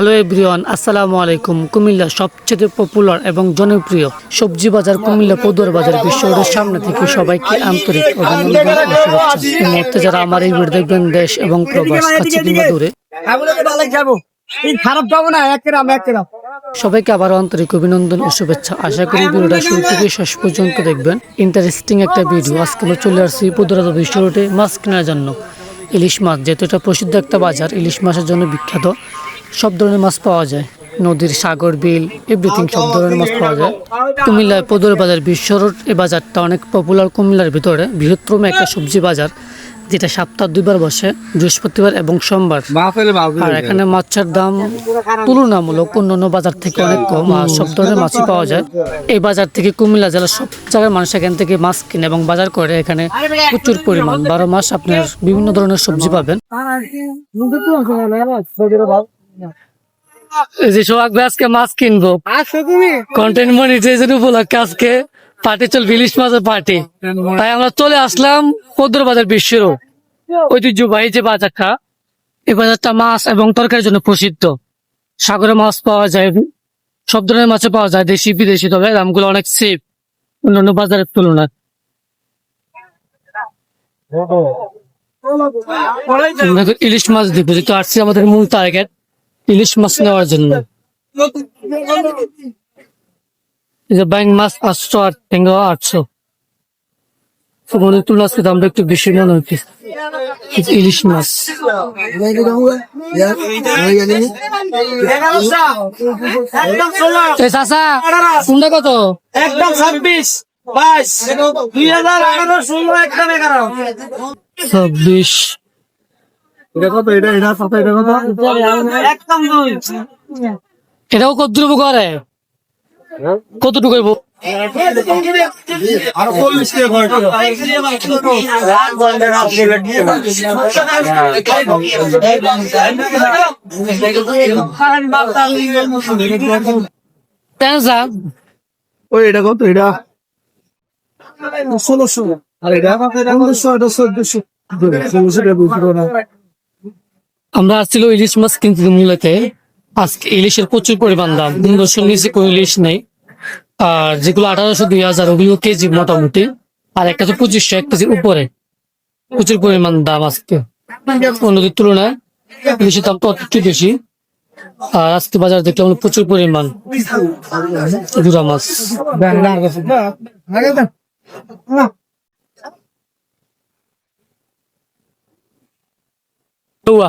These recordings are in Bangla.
হ্যালো এভরিওয়ান, আসসালামু আলাইকুম। কুমিল্লা সবচেয়ে পপুলার এবং জনপ্রিয় সবজি বাজার কুমিল্লা পদুয়ার বাজার বিশ্ব সামনে থেকে সবাইকে আন্তরিক অভিনন্দন যারা আমার এই দেখবেন, দেশ এবং প্রবাস, কাছে কিংবা দূরে। খারাপ যাব না সবাইকে আবার আন্তরিক অভিনন্দন ও শুভেচ্ছা। আশা করি ভিডিওটা শুরু থেকে শেষ পর্যন্ত দেখবেন। ইন্টারেস্টিং একটা ভিডিও আজকে আমরা চলে আসছি পদুয়ার বিশ্ব রোডে মাছ কেনার জন্য। ইলিশ মাছ, যেহেতু এটা প্রসিদ্ধ একটা বাজার, ইলিশ মাছের জন্য বিখ্যাত। সব ধরনের মাছ পাওয়া যায়। নদীর সাগর বিল এভরিথিং সব ধরনের মাছ পাওয়া যায়। কুমিল্লায় পদুয়ার বাজার বিশ্ব রোড এই বাজারটা অনেক পপুলার কুমিল্লার ভিতরে। বৃহত্তম একটা সবজি বাজার যেটা সপ্তাহ দুইবার বসে বৃহস্পতিবার এবং সোমবার। আর এখানে মাছের দাম তুলনামূলক অন্যান্য বাজার থেকে অনেক কম আর সব ধরনের মাছই পাওয়া যায়। এই বাজার থেকে কুমিল্লা জেলার সব জায়গার মানুষ এখান থেকে মাছ কিনে এবং বাজার করে। এখানে প্রচুর পরিমাণ। বারো মাস আপনার বিভিন্ন ধরনের সবজি পাবেন। যে সোহাগ ভাই আজকে মাছ কিনবো। আসো কন্টেন্ট মনিটাইজের উপলক্ষে আজকে পার্টি চলবে ইলিশ মাছের পার্টি। তাই আমরা চলে আসলাম পদ্র বাজার ঐতিহ্যবাহী যে বাজারটা এই বাজারটা মাছ এবং তরকারির জন্য প্রসিদ্ধ। সাগরে মাছ পাওয়া যায় সব ধরনের মাছ পাওয়া যায় দেশি বিদেশি তবে দামগুলো অনেক সেফ অন্যান্য বাজারের তুলনায়। ইলিশ মাছ দিব যেহেতু আসছি আমাদের মূল টার্গেট ইলিশ মাছ নেওয়ার জন্য। যে মাছ পাঁচশো আর টেঙ্গা আটশো। আজকে দামটা একটু বেশি মনে হচ্ছে ইলিশ মাছ। এই কোনটা কত? একদম ছাব্বিশ বাইশ দুই হাজার আঠারো ষোলো একদম এগারো। ছাব্বিশ। এটাও কত করে কতটুকু টেনশন ওই এটা কত? এটা ষোলোশো। আর এটা? পনেরোশো এটা চোদ্দশো। ষোলোশো টাকা বুঝলো না আমরা আসছিল ইলিশ মাছ কিনতে মূলতে। আজকে ইলিশের প্রচুর পরিমাণ দাম। পনেরোশো নিচে কোনো ইলিশ নেই। আর যেগুলো আঠারোশো, দুই হাজার, ওগুলো কেজি মোটামুটি। আর একটা তো পঁচিশশো এক কেজির উপরে। প্রচুর পরিমাণ দাম আজকে। অন্যদের তুলনায় ইলিশের দাম তো একটু বেশি। আর আজকে বাজার দেখলাম প্রচুর পরিমাণ গুড়া মাছ। এগুলো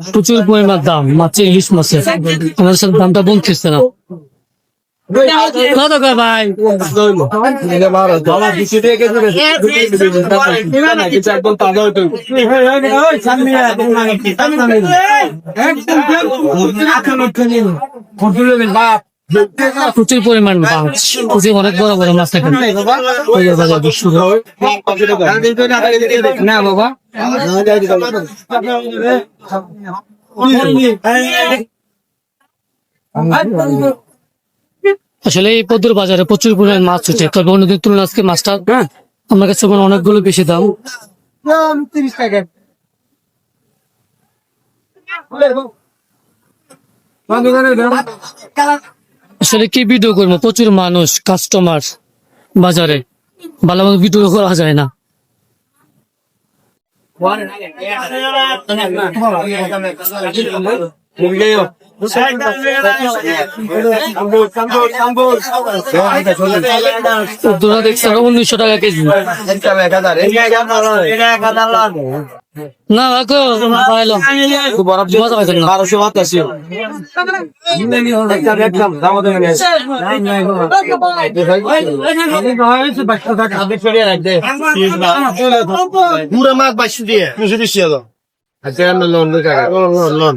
প্রচুর পরিমাণ দাম মাছের ইলিশ মাছের আমাদের সাথে দামটা বলতেছে না। কত করে ভাই? প্রচুর পরিমাণ মাছ প্রচুর অনেক বড় বড় মাছ থাকে। না বাবা। আসলে এই পদ্মার বাজারে প্রচুর পরিমাণ মাছ উঠে। তবে অন্যদের তুলনায় আজকে মাছটা আমার কাছে মনে অনেকগুলো বেশি দাম। তিরিশ টাকা। আসলে কি ভিডিও করব? প্রচুর মানুষ কাস্টমার বাজারে। ভালো ভিডিও করা যায় না। উনিশশো টাকা কেজি। না কাকু পাইলো মজা পাইছেন না? পুরো মাছ বাইশশো দিয়ে। দুশো লোন লোন